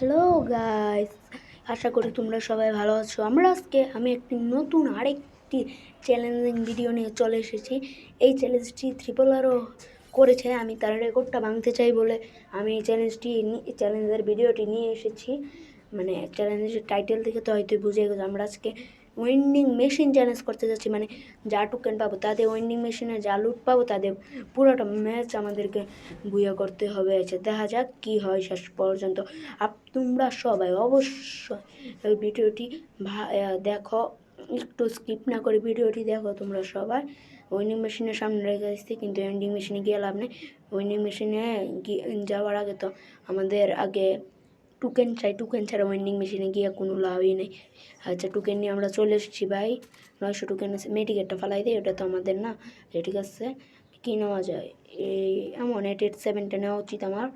Hello guys, আশা করি তোমরা সবাই ভালো আছো। আমরা আজকে, আমি একটি নতুন আরেকটি চ্যালেঞ্জিং ভিডিও নিয়ে চলে এসেছি। এই চ্যালেঞ্জটি ত্রিপল আরও করেছে, আমি তার রেকর্ডটা ভাঙতে চাই বলে আমি এই চ্যালেঞ্জটি চ্যালেঞ্জের ভিডিওটি নিয়ে এসেছি। মানে চ্যালেঞ্জের টাইটেল থেকে তো হয়তো বুঝে গেছো, আমরা আজকে উইন্ডিং মেশিন চ্যালেঞ্জ করতে যাচ্ছি মানে যা টোকেন পাবো তাদের উইন্ডিং মেশিনে যা লুট পাবো তাদের পুরোটা ম্যাচ আমাদেরকে বুয়া করতে হবে। আছে দেখা যাক কি হয় শেষ পর্যন্ত। আপ, তোমরা সবাই অবশ্যই ভিডিওটি দেখো, একটু স্কিপ না করে ভিডিওটি দেখো তোমরা সবাই। উইন্ডিং মেশিনের সামনে রেখে আসছি, কিন্তু উইন্ডিং মেশিনে গিয়ে লাভ নেই। উইন্ডিং মেশিনে যাওয়ার আগে তো আমাদের আগে টুকেন চাই টুকেন ছাড়া ওয়েন্ডিং মেশিনে গিয়ে কোনো লাভই নেই। আচ্ছা টুকেন নিয়ে আমরা চলে এসেছি ভাই। নয়শো টুকেন আছে। মেডিকেটটা ফালাই দিই ওটা তো আমাদের না। যে ঠিক আছে। কী নেওয়া যায়? এই এমন এইট এইট সেভেনটা নেওয়া উচিত আমার।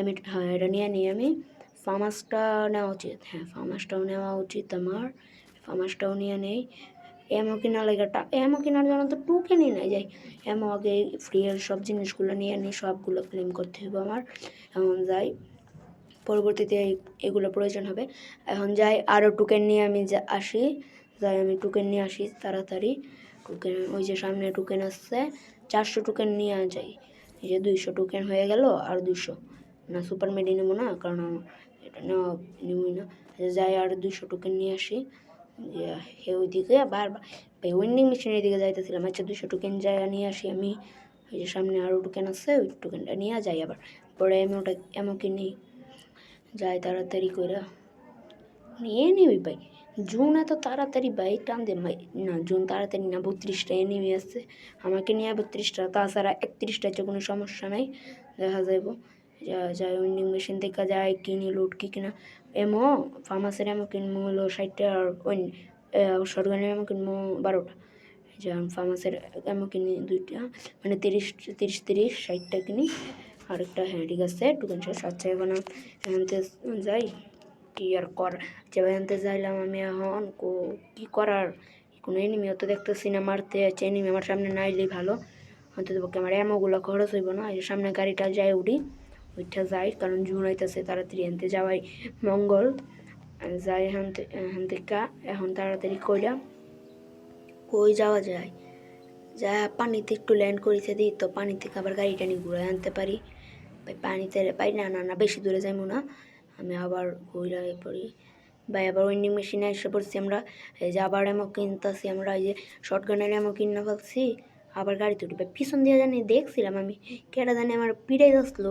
আমি হ্যাঁ এটা নিয়ে নিই আমি। ফার্মাসটা নেওয়া উচিত। হ্যাঁ ফার্মাসটাও নেওয়া উচিত আমার। ফার্মাসটাও নিয়ে নেই। এমও কিনা লাগে টা এমও কেনার জন্য তো টুকেনই নেই যাই। এমও আগে ফ্রি সব জিনিসগুলো নিয়ে নিই, সবগুলো ক্লেম করতে হবে আমার। এমন যাই। পরবর্তীতে এই- এগুলো প্রয়োজন হবে। এখন যাই আরও টোকেন নিয়ে আমি যা- আসি। যাই, আমি টোকেন নিয়ে আসি তাড়াতাড়ি। টোকেন ওই যে সামনে টোকেন আসছে, চারশো টোকেন নিয়ে যাই। এই যে দুইশো টোকেন হয়ে গেল, আর দুশো না সুপার মেডি নেব না, কারণ এটা নেওয়া নেবই না। যাই, আর দুশো টোকেন নিয়ে আসি। যে হে ওইদিকে বারবার উইন্ডিং মেশিনের দিকে যাইতেছিলাম। আচ্ছা দুশো টোকেন যাই নিয়ে আসি আমি। ওই যে সামনে আরও টোকেন আছে, ওই টোকেনটা নিয়ে যাই আবার। পরে আমি ওটা এমন কিনি। যাই তাড়াতাড়ি করে নিয়ে নিবি ভাই, জুন এত তাড়াতাড়ি বাইক টান দে ভাই। না, জুন তাড়াতাড়ি না, বত্রিশটা এনিমি আসছে আমাকে নিয়ে বত্রিশটা, তাছাড়া একত্রিশটা হচ্ছে কোনো সমস্যা নাই। দেখা যাইব। যাই উইন্ডিং মেশিন থেকে যায়, কিনি লুট কি কিনা। এমো ফার্মাসের এমন কিনবো হলো ষাটটা আর শর্টগানের এমন কিনবো বারোটা। যেমন ফার্মাসের এমন কিনি দুইটা মানে তিরিশ তিরিশ তিরিশ, ষাটটা কিনি। আরেকটা হ্যাঁ ঠিক আছে টুকেন শেষ আচ্ছা এখন এখানতে যাই, কি আর কর? যে এখানতে যাইলাম আমি এখন, কো, কি করার? কোনো এনিমিও তো দেখতেছি না, মারতে আছে এনিমি আমার সামনে না এলেই ভালো। অন্তত পক্ষে আমার এমোগুলো খরচ হইব না, এই সামনে গাড়িটা যাই উঠি ওইটা যাই, কারণ জুন হইতেছে, তাড়াতাড়ি আনতে যাওয়াই মঙ্গল। যাই থেকে এখান থেকে, এখন তাড়াতাড়ি কইরা কই যাওয়া যায়? যা পানিতে একটু ল্যান্ড করিতে দিই, তো পানি থেকে আবার গাড়িটা নিয়ে ঘুরে আনতে পারি। ভাই পানিতে পাই না না না, বেশি দূরে যাইবো না। আমি আবার ঘুরে পড়ি। ভাই, আবার উইন্ডিং মেশিনে এসে পড়ছি আমরা। এই যে আবার এমন কিনতেছি আমরা, এই যে শর্ট গানের এমন কিনে ফেলছি। আবার গাড়িতে উঠি ভাই, পিছন দিয়ে জানি দেখছিলাম আমি কেটা জানি আমার পিড়াই যাচ্ছিল।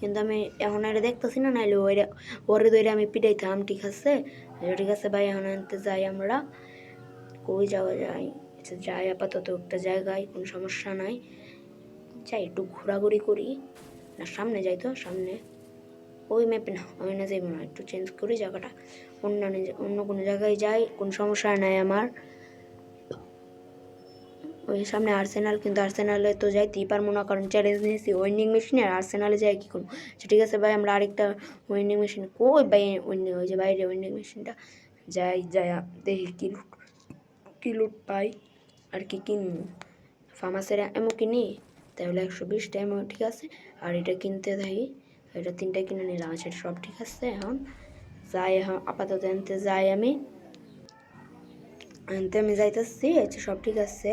কিন্তু আমি এখন আর দেখতেছি না, নাইলে ওইরা ওরে দইরে আমি পিড়াইতাম, ঠিক আছে? ঠিক আছে, ভাই, এখন আনতে যাই আমরা। কই যাওয়া যায়? আচ্ছা যাই, আপাতত একটা জায়গায়, কোনো সমস্যা নাই। যাই, একটু ঘোরাঘুরি করি। না, সামনে যাই তো, সামনে। ওই ম্যাপে না ওই না যাইব না, একটু চেঞ্জ করি জায়গাটা। অন্যান্য অন্য কোনো জায়গায় যাই, কোনো সমস্যা নাই আমার। ওই সামনে আর্সেনাল কিন্তু আর্সেনালে তো যাইতেই পারব না, কারণ চ্যালেঞ্জ নিয়েছি উইন্ডিং মেশিনে আর আর্সেনালে যাই কী করব? আচ্ছা ঠিক আছে ভাই, আমরা আরেকটা উইন্ডিং মেশিন কই ভাই উইন্ডিং ওই যে বাইরে উইন্ডিং মেশিনটা যাই যাই, দেখি কি লুট কি লুট পাই, আর কি কিনবো। ফার্মাসের এমন কিনি? তাহলে একশো বিশ এমও ঠিক আছে? আর এটা কিনতে থাকি এটা তিনটা কিনে নিলাম আচ্ছা সব ঠিক আছে এখন? যাই এখন, আপাতত আনতে যাই আমি। আনতে আমি যাইতেছি আচ্ছা সব ঠিক আছে।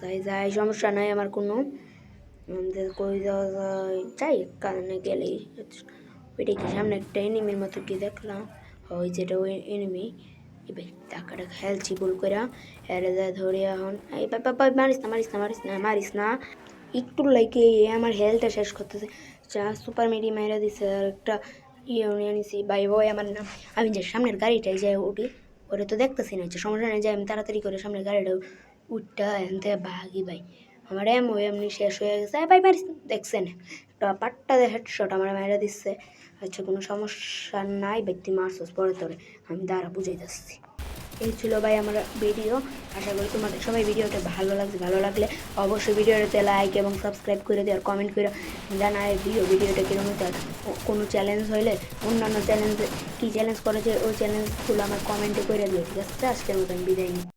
যাই যাই, সমস্যা নাই আমার কোনো। কই যাওয়া যাই, কারণে গেলেই। ওইটা কি সামনে একটা এনিমির মতো কি দেখলাম? ওই যেটা ওই এনিমি এবার টাকাটা খেলছি ভুল করে হেরে যায় ধরে এখন এই বাবা মারিস না মারিস না মারিস না মারিস না। একটু লাইকে আমার হেলথটা শেষ করতেছে। চা সুপার মেডি মাইরা দিছে, আর একটা ইয়ে নিয়ে নিছি বাই বয় আমার নাম। আমি যে সামনের গাড়িটাই যাই উঠি, ওরে তো দেখতেছি না, যে সমস্যা নেই, যাই, আমি তাড়াতাড়ি করে সামনের গাড়িটা উঠটা এখান থেকে ভাগি ভাই। আমার এমন এমনি শেষ হয়ে গেছে। ভাই, মারিস, দেখছেন? একটা পাট্টা হেডশট আমার মাইরা দিচ্ছে। আচ্ছা কোনো সমস্যা নাই, ব্যক্তি মারছস পরে তোরে আমি দাঁড়া, বুঝাই যাচ্ছি। এই ছিল ভাই আমার ভিডিও আশা করি তোমাদের সবাই ভিডিওটা ভালো লাগছে, ভালো লাগলে অবশ্যই ভিডিওটাতে লাইক এবং সাবস্ক্রাইব করে দিও আর কমেন্ট করে জানায় দিও ভিডিওটা কীরকম ও- কোনো চ্যালেঞ্জ হইলে অন্যান্য চ্যালেঞ্জ কী চ্যালেঞ্জ করেছে, ওই চ্যালেঞ্জগুলো আমার কমেন্টে করে দিও, ঠিক আছে? আজকের মতো আমি বিদায়